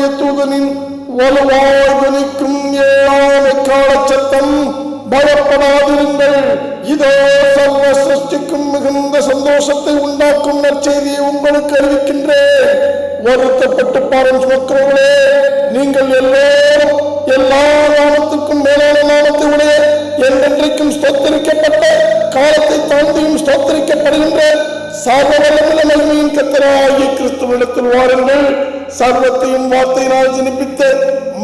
தேவனுடைய தூதனின் வலுவாய் துணிக்கும் ஏழாமை கால சத்தம் பயப்படாதிருங்கள் இதோ சர்வ சிருஷ்டிக்கும் மிகுந்த சந்தோஷத்தை உண்டாக்கும் நற்செய்தியை உங்களுக்கு அறிவிக்கின்றேன். வருத்தப்பட்டு பாரம் சுமக்கிறவர்களே நீங்கள் எல்லோரும் எல்லா நாமத்துக்கும் மேலான நாமத்தை உடைய என்றென்றைக்கும் ஸ்தோத்தரிக்கப்பட்ட காலத்தை தாண்டியும் ஸ்தோத்தரிக்கப்படுகின்ற சர்வவல்லமுள்ள மகிமையின் கத்தராகிய கிறிஸ்துவிடத்தில் வாருங்கள். சர்வத்தையும் வார்த்தையினால் ஜனிப்பித்த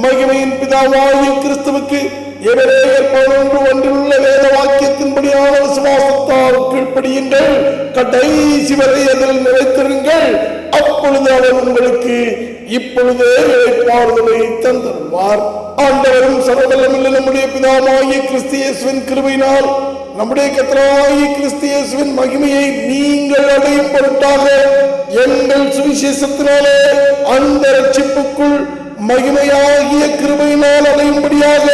மகிமையின் பிதாவாகிய கிறிஸ்துவுக்கு எவரேயர் பதினொன்று ஒன்றிலுள்ள வேத வாக்கியத்தின்படியான விசுவாசத்தால் கீழ்ப்படியுங்கள் கடைசி வரை அதில் நிலைத்திருங்கள். அப்பொழுது அவர் உங்களுக்கு இப்பொழுதே இழைப்பாறுதலை தந்தருவார் ஆண்டவரும் சர்வதலமில்லை நம்முடைய பிதாவாகிய கிறிஸ்தியேசுவின் கிருபையினால் நம்முடைய கத்தராகிய கிறிஸ்து இயேசுவின் மகிமையை நீங்கள் அடையும் பொருட்டாக எங்கள் சுவிசேஷத்தினாலே அந்த ரட்சிப்புக்குள் மகிமையாகிய கிருமையினால் அடையும்படியாக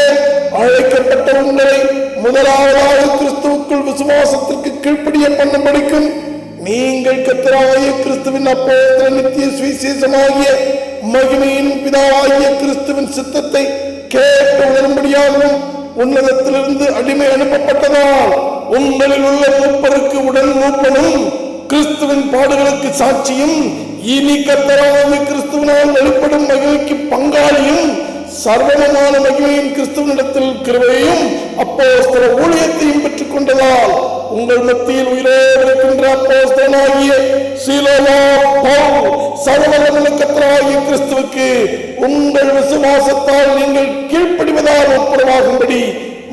அழைக்கப்பட்ட உங்களை முதலாவதாக கிறிஸ்துவுக்குள் விசுவாசத்திற்கு கீழ்ப்படிய பண்ணும்படிக்கும் நீங்கள் கத்தராகிய கிறிஸ்துவின் அப்போது நித்திய சுவிசேஷமாகிய மகிமையின் பிதாவாகிய கிறிஸ்துவின் சித்தத்தை கேட்டு உணரும்படியாகவும் உன்னதத்திலிருந்து அடிமை அனுப்பப்பட்டதால் உங்களில் உள்ள மூப்பருக்கு உடன் மூப்பனும் கிறிஸ்துவின் பாடுகளுக்கு சாட்சியும் இனி கத்தராவது கிறிஸ்துவினால் வெளிப்படும் மகிழ்ச்சி பங்காளியும் சர்வமான மகிமையும் கிறிஸ்துவனிடத்தில் கிருவையும் அப்போ சில ஊழியத்தையும் பெற்றுக் கொண்டதால் உங்கள் மத்தியில் உயிரோடு இருக்கின்ற அப்போஸ்தலனாகிய சீலோவா பவுல் சர்வவல்லமுள்ள கிறிஸ்துவுக்கு உங்கள் விசுவாசத்தால் நீங்கள் கீழ்ப்படிவதால் ஒப்புரவாகும்படி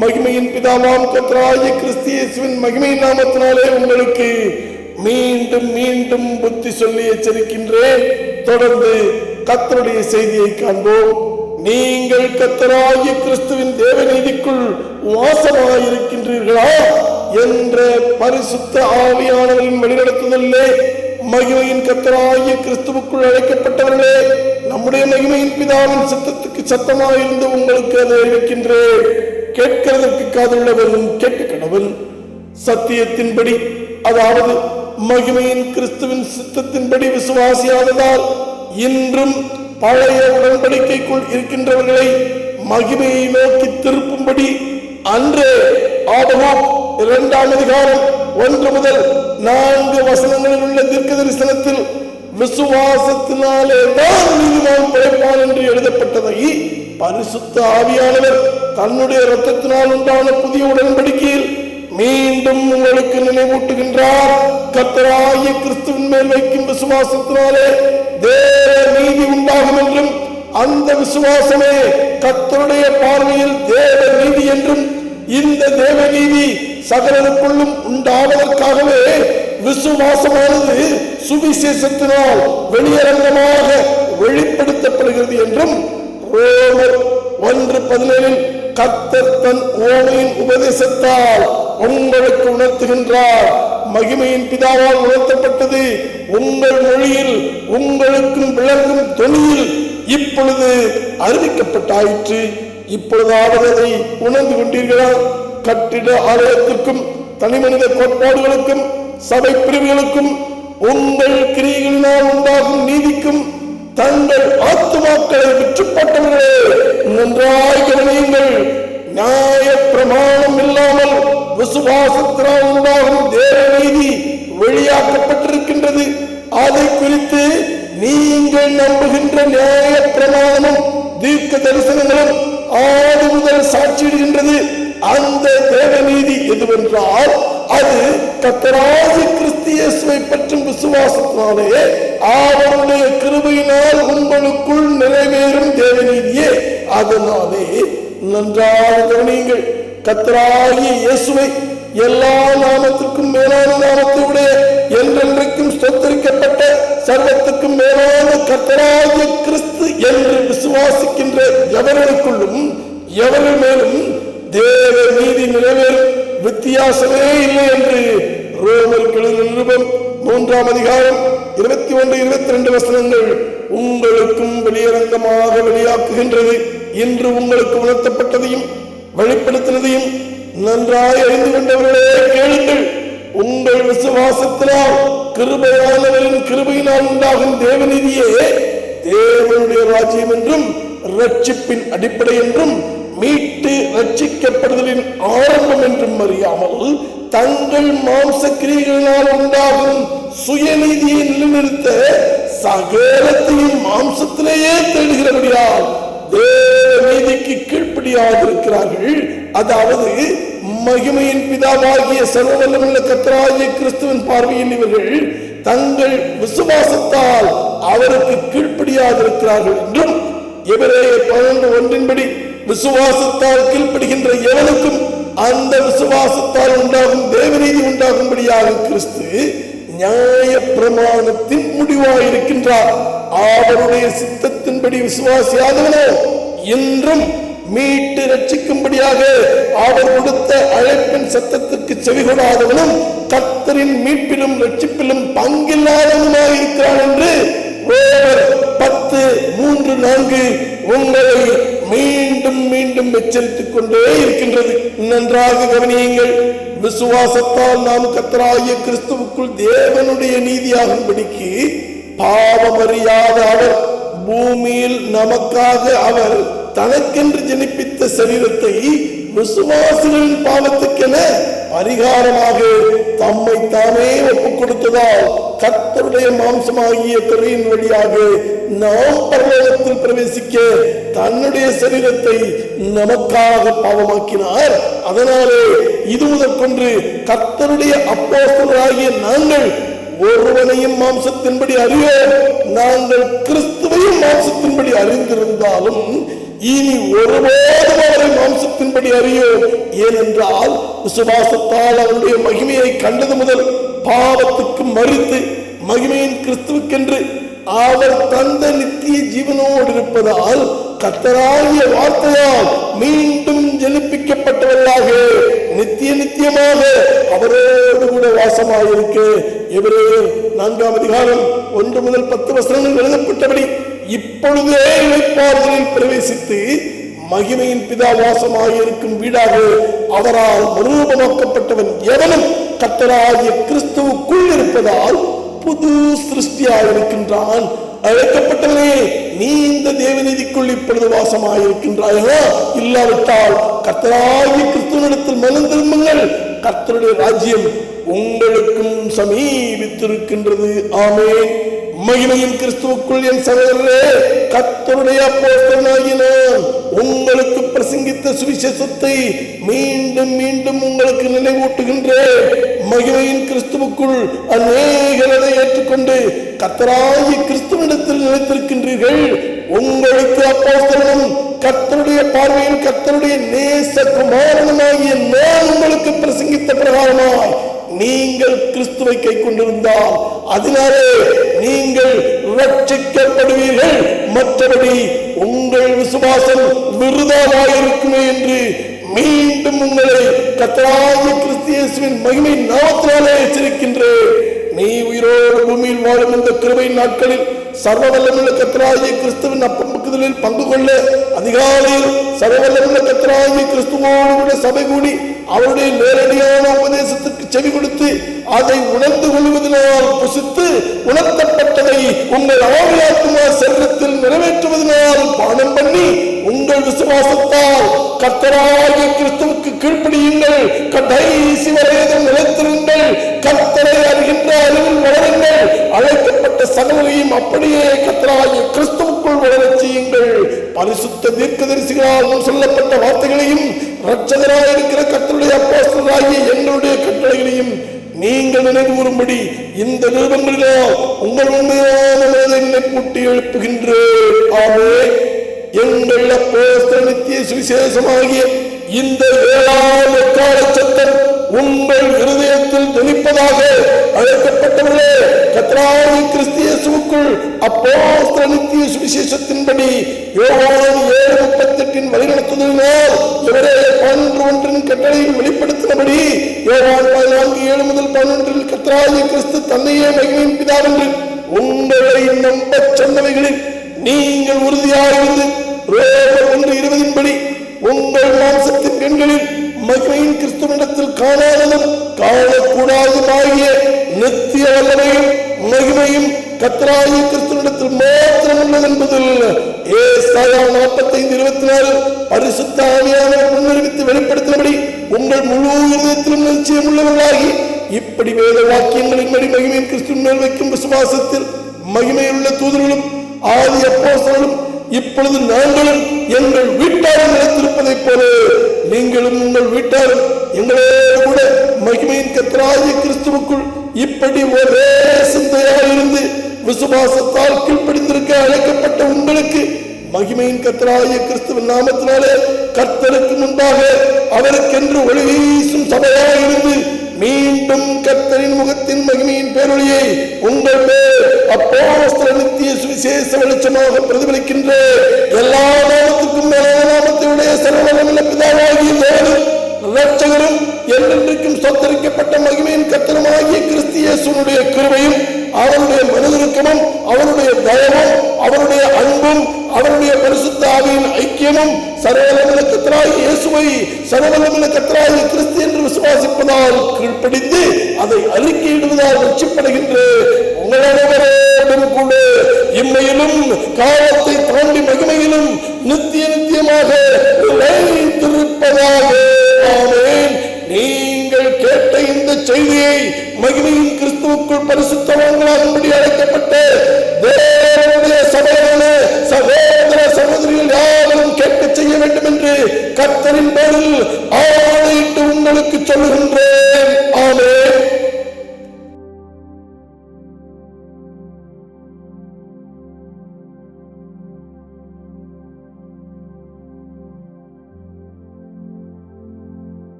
மகிமையின் பிதாவாம் கத்தராகிய கிறிஸ்து இயேசுவின் மகிமையின் நாமத்தினாலே உங்களுக்கு மீண்டும் மீண்டும் புத்தி சொல்லி எச்சரிக்கின்றேன். தொடர்ந்து கத்தருடைய செய்தியை காண்போம். நீங்கள் கத்தராகிய கிறிஸ்துவின் தேவநீதிக்குள் வாசமாயிருக்கின்றீர்களா என்ற பரிசுத்த ஆவியானவரின் வழிநடத்துதலே மகிமையின் கத்தராகிய கிறிஸ்துவுக்குள் அழைக்கப்பட்டவர்களே நம்முடைய மகிமையின் பிதாவின் சித்தத்துக்கு சத்தமாயிருந்து உங்களுக்கு அதை அறிவிக்கின்றேன். கேட்கிறதற்கு காதுள்ளவரும் கேட்டு கடவுள் சத்தியத்தின்படி அதாவது மகிமையின் கிறிஸ்துவின் சித்தத்தின்படி விசுவாசியாததால் இன்றும் பழைய உடன்படிக்கைக்குள் இருக்கின்றவர்களை மகிமையை நோக்கி திருப்பும்படி அன்று ஆபகம் இரண்டாம் அதிகாரம் ஒன்று முதல் நான்கு வசனங்களில் உள்ள தீர்க்க தரிசனத்தில் விசுவாசத்தினாலே தான் நீதிமான் பிழைப்பான் என்று எழுதப்பட்டதை பரிசுத்த ஆவியானவர் தன்னுடைய இரத்தத்தினால் உண்டான புதிய உடன்படிக்கையில் மீண்டும் உங்களுக்கு நினைவூட்டுகின்றார். கத்தராய கிறிஸ்துவின் மேல் வைக்கும் விசுவாசத்தினாலே தேவ நீதி உண்டாகும் என்றும் அந்த விசுவாசமே கத்தருடைய பார்வையில் தேவ நீதி என்றும் இந்த தேவ நீதி சகலருக்குள்ளும் உண்டாவதற்காகவே விசுவாசமானது சுவிசேஷத்தினால் வெளியரங்கமாக வெளிப்படுத்தப்படுகிறது என்றும் ரோமர் ஒன்று பதினேழில் கத்தர் தன் ஓமையின் உபதேசத்தால் உங்களுக்கு உணர்த்துகின்றார். மகிமையின் பிதாவால் உணர்த்தப்பட்டது. உங்கள் மொழியில் உங்களுக்கும் விளங்கும் தொழில் இப்பொழுது அறிவிக்கப்பட்டாயிற்று. இப்பொழுதாவது அதை உணர்ந்து கொண்டீர்களா? கட்டிட ஆலயத்திற்கும் தனிமனித கோட்பாடுகளுக்கும் சபை பிரிவுகளுக்கும் உங்கள் கிரிகளினால் உண்டாகும் நீதிக்கும் தங்கள் ஆத்துமாக்களை விற்றுப்பட்டவர்களே நன்றாய் கவனியுங்கள். நியாய பிரமாணம் இல்லாமல் விசுவாசத்தினால் உண்டாகும் தேவ நீதி வெளியாக்கப்பட்டிருக்கின்றது. அதை குறித்து நீங்கள் நம்புகின்ற நியாய பிரமாணமும் தீர்க்க தரிசனங்களும் ஆறு முதல் சாட்சியிடுகின்றது. அந்த தேவ நீதி எதுவென்றால் அது கத்தராஜி கிறிஸ்தியேசுவை பற்றும் விசுவாசத்தினாலே அவருடைய கிருபையினால் உங்களுக்குள் நிறைவேறும் தேவநீதியே. அதனாலே நன்றாக கவனியுங்கள். கத்தராகிய இயேசுவை எல்லா நாமத்திற்கும் மேலான நாமத்தை உடைய என்றென்றைக்கும் ஸ்தோத்தரிக்கப்பட்ட சர்வத்துக்கும் மேலான கத்தராகிய கிறிஸ்து என்று விசுவாசிக்கின்ற எவர்களுக்குள்ளும் எவர்கள் மேலும் தேவ நீதி நிறைவேறும் வித்தியாசமே இல்லை என்று ரோமர்களின் நிருபம் மூன்றாம் அதிகாரம் இருபத்தி ஒன்று இருபத்தி ரெண்டு வசனங்கள் உங்களுக்கும் வெளியரங்கமாக வெளியாக்குகின்றது. இன்று உங்களுக்கு உணர்த்தப்பட்டதையும் வெளிப்படுத்தினதையும் நன்றாய் அறிந்து கொண்டவர்களே கேளுங்கள். உங்கள் விசுவாசத்தினால் கிருபையானவரின் கிருபையினால் உண்டாகும் தேவநீதியே தேவனுடைய ராஜ்யம் என்றும் ரட்சிப்பின் அடிப்படை என்றும் மீட்டு ரட்சிக்கப்படுதலின் ஆரம்பம் என்றும் அறியாமல் தங்கள் மாம்ச கிரியைகளினால் உண்டாகும் சுயநீதியை நிலைநிறுத்த சகலத்தையும் மாம்சத்திலேயே தேடுகிறபடியால் தேவ நீதிக்கு கீழ்ப்படியாதிருக்கிறார்கள். அதாவது மகிமையின் பிதாவாகிய சர்வவல்லமுள்ள கத்தராகிய கிறிஸ்துவின் பார்வையில் இவர்கள் தங்கள் விசுவாசத்தால் அவருக்கு கீழ்ப்படியாதிருக்கிறார்கள் என்றும் எபிரேயர் பதினொன்று ஒன்றின்படி விசுவாசத்தால் கீழ்ப்படுகின்ற எவனுக்கும் அந்த விசுவாசத்தால் உண்டாகும் தேவநீதி உண்டாகும்படியாக கிறிஸ்து நியாய பிரமாணத்தின் முடிவாயிருக்கின்றார். அவருடைய சித்தத்தின்படி விசுவாசியாதவனோ இன்றும் மீட்டு ரட்சிக்கும்படியாக அவர் கொடுத்த அழைப்பின் சத்தத்திற்கு செவிகொடாதவனும் கத்தரின் மீட்பிலும் ரட்சிப்பிலும் பங்கில்லாதவனுமாயிருக்கிறான் என்று பத்து மூன்று நான்கு உங்களை மீண்டும் மீண்டும் எச்சரித்துக் கொண்டே இருக்கின்றது. நன்றாக கவனியுங்கள். விசுவாசத்தால் நாம் கத்தராகிய கிறிஸ்துவுக்குள் தேவனுடைய நீதியாகும்படிக்கு பாவமறியாத அவர் பூமியில் நமக்காக அவர் தனக்கென்று ஜனிப்பித்த சரீரத்தை விசுவாசிகளின் பாவத்துக்கென பரிகாரமாக தம்மை தானே ஒப்புக் கொடுத்ததால் கர்த்தருடைய மாம்சமாகிய திரையின் வழியாக நாம் பரலோகத்தில் பிரவேசிக்க தன்னுடைய சரீரத்தை நமக்காக பாவமாக்கினார். அதனாலே இது முதற்கொண்டு கர்த்தருடைய அப்போஸ்தலராகிய நாங்கள் ஒருவனையும் மாம்சத்தின்படி அறியோம் நாங்கள் கிறிஸ்துவையும் மாம்சத்தின்படி அறிந்திருந்தாலும் இனி ஒருபோதும் அவரை மாம்சத்தின்படி அறியோம். ஏனென்றால் விசுவாசத்தால் அவருடைய மகிமையை கண்டது முதல் பாவத்துக்கு மறித்து மகிமையின் கிறிஸ்துவுக்கென்று அவர் தந்த நித்திய ஜீவனோடு இருப்பதால் கத்தராகிய வார்த்தையால் மீண்டும் ஜெனிப்பிக்கப்பட்டவர்களாக நித்திய நித்தியமாக அவரோடு கூட வாசமாயிருக்கு எவரே நான்காம் அதிகாரம் ஒன்று முதல் பத்து வசனங்கள் எழுதப்பட்டபடி இப்பொழுதே இழைப்பாறுதலில் பிரவேசித்து மகிமையின் பிதா வாசமாயிருக்கும் வீடாக அவரால் மறுரூபமாக்கப்பட்டவன் எவனும் கத்தராகிய கிறிஸ்துவுக்குள் இருப்பதால் புது சிருஷ்டியாக இருக்கின்றான் அழைக்கப்பட்டவனே நீ இந்த தேவநீதிக்குள் இப்பொழுது வாசமாயிருக்கின்றாயா இல்லாவிட்டால் கர்த்தராகிய கிறிஸ்துவனிடத்தில் மனம் திரும்புங்கள். கர்த்தருடைய ராஜ்யம் உங்களுக்கும் சமீபித்திருக்கின்றது. ஆமேன். மகிமையின் கிறிஸ்துவுக்குள் என் சகோதரரே கத்தருடைய அப்போஸ்தலனாகிய உங்களுக்கு பிரசங்கித்த சுவிசேஷத்தை மீண்டும் மீண்டும் உங்களுக்கு நினைவூட்டுகின்றேன். மகிமையின் கிறிஸ்துவுக்குள் அநேகரதை ஏற்றுக்கொண்டு கத்தராகி கிறிஸ்துவனிடத்தில் நிலைத்திருக்கின்றீர்கள். உங்களுக்கு அப்போஸ்தலனும் கத்தருடைய பார்வையில் கத்தருடைய நேச குமாரனுமாகிய நான் உங்களுக்கு பிரசங்கித்த பிரகாரமாய் நீங்கள் கிறிஸ்துவை கை கொண்டிருந்தால் அதனாலே நீங்கள் ரட்சிக்கப்படுவீர்கள் மற்றபடி உங்கள் விசுவாசம் விருதாவாயிருக்குமே என்று மீண்டும் உங்களை கத்தராகிய கிறிஸ்தியேசுவின் மகிமை நாமத்தினாலே எச்சரிக்கின்றேன். நீ உயிரோடு பூமியில் வாழும் இந்த கிருபை நாட்களில் சர்வவல்லமுள்ள கத்தராகிய கிறிஸ்துவின் அப்பமுக்குதலில் பங்கு கொள்ள அதிகாலையில் சர்வவல்லமுள்ள கத்தராகிய கிறிஸ்துவோடு கூட சபை கூடி அவருடைய நேரடியான உபதேசத்துக்கு செவி கொடுத்து அதை உணர்ந்து கொள்வதனால் புசித்து உணர்த்தப்பட்டதை உங்கள் ஆவியாத்மா செல்வத்தில் நிறைவேற்றுவதனால் பானம் பண்ணி உங்கள் விசுவாசத்தால் கர்த்தராகிய கிறிஸ்துவுக்கு கீழ்ப்படியுங்கள். கடைசி வரையதும் நிலைத்திருங்கள். கத்தரை அறிகின்ற அறிவில் வளருங்கள் அழைக்கப்பட்ட சகலையும் அப்படியே கர்த்தராகிய கிறிஸ்துவுக்குள் வளரச் செய்யுங்கள். பரிசுத்த தீர்க்கதரிசிகளால் முன் சொல்லப்பட்ட வார்த்தைகளையும் இரட்சகராக இருக்கிற கத்தருடைய அப்போஸ்தலராகிய எங்களுடைய கட்டளைகளையும் நீங்கள் நினைவு கூறும்படி இந்த நிறுவனங்களிலோ உங்கள் உண்மையான என்னை கூட்டி எழுப்புகின்றேன். ஆமே. எங்கள் அப்போஸ்தல நித்திய சுவிசேஷமாகிய இந்த ஏழாம் எக்கால சத்தம் உங்கள் இருதயத்தில் துணிப்பதாக அழைக்கப்பட்டவர்களே கத்ராவி கிறிஸ்தியேசுக்குள் அப்போ நித்திய சுவிசேஷத்தின்படி யோகாவது ஏழு முப்பத்தெட்டின் வழிநடத்துதலினால் இவரே பதினொன்று ஒன்றின் கட்டளையில் வெளிப்படுத்தினபடி யோகான் பதினான்கு ஏழு முதல் பதினொன்றில் கத்ராதி கிறிஸ்து தன்னையே மகிமையின் பிதாவென்று உங்களை நம்ப சொன்னவைகளில் நீங்கள் உறுதியாயிருந்து ரோமர் ஒன்று இருபதின்படி உங்கள் மாம்சத்தின் கண்களில் மகிமையின் கிறிஸ்துவனிடத்தில் காணாததும் காணக்கூடாததுமாகிய நித்திய வல்லமையும் மகிமையும் கத்தராயி கிறிஸ்துவனிடத்தில் மாத்திரம் உள்ளது என்பதில் நாற்பத்தைந்து இருபத்தி நாலு பரிசுத்த ஆவியானவர் முன்னறிவித்து வெளிப்படுத்தினபடி உங்கள் முழு இதயத்திலும் நிச்சயம் உள்ளவர்களாகி இப்படி வேத வாக்கியங்களின் படி மகிமையின் கிறிஸ்துவின் மேல் வைக்கும் விசுவாசத்தில் மகிமையுள்ள தூதர்களும் ஆதி அப்போசர்களும் இப்பொழுது நாங்களும் எங்கள் வீட்டாரும் நிலைத்திருப்பதைப் போல நீங்களும் உங்கள் வீட்டாரும் எங்களோடு கூட மகிமையின் கத்ராய கிறிஸ்துவுக்குள் இப்படி ஒரே சிந்தையாக இருந்து விசுவாசத்தால் கீழ்ப்படிந்திருக்க அழைக்கப்பட்ட உங்களுக்கு மகிமையின் கத்தராகிய கிறிஸ்துவின் நாமத்தினாலே கர்த்தருக்கு முன்பாக அவருக்கென்று ஒளி வீசும் சபையாக இருந்து மீண்டும் கத்தரின் முகத்தின் மகிமையின் பேரொழியை உங்கள் பேர் அப்போஸ்தல நித்திய சுவிசேஷ வெளிச்சமாக பிரதிபலிக்கின்ற எல்லா நாமத்துக்கும் மேலான நாமத்தினுடைய சர்வநல பிதாவாகிய தேவனும் இரட்சகரும் என்றென்றைக்கும் சொத்தரிக்கப்பட்ட மகிமையின் கத்தனமாகிய கிறிஸ்தியேசுனுடைய கிருபையும் அவருடைய மனதிருக்கமும் அவருடைய தயமும் அவருடைய அன்பும் அவருடைய பரிசுத்தாவியின் ஐக்கியமும் சர்வலமின கத்தராய் இயேசுவை சர்வலமின கத்தராய் கிறிஸ்து என்று விசுவாசிப்பதால் கீழ்ப்படிந்து அதை அறிக்கையிடுவதால் ரட்சிப்படுகின்ற உங்களோடு இம்மையிலும் காலத்தை தாண்டி மகிமை மகிமையின் கிறிஸ்துவுக்குள் பரிசுத்தவான்களாகும்படி அழைக்கப்பட்டு தேவனுடைய சபையிலே சகோதர சகோதரிகள் யாவரும் கேட்க செய்ய வேண்டும் என்று கர்த்தரின் பேரில் ஆணையிட்டு உங்களுக்கு சொல்லுகின்றேன்.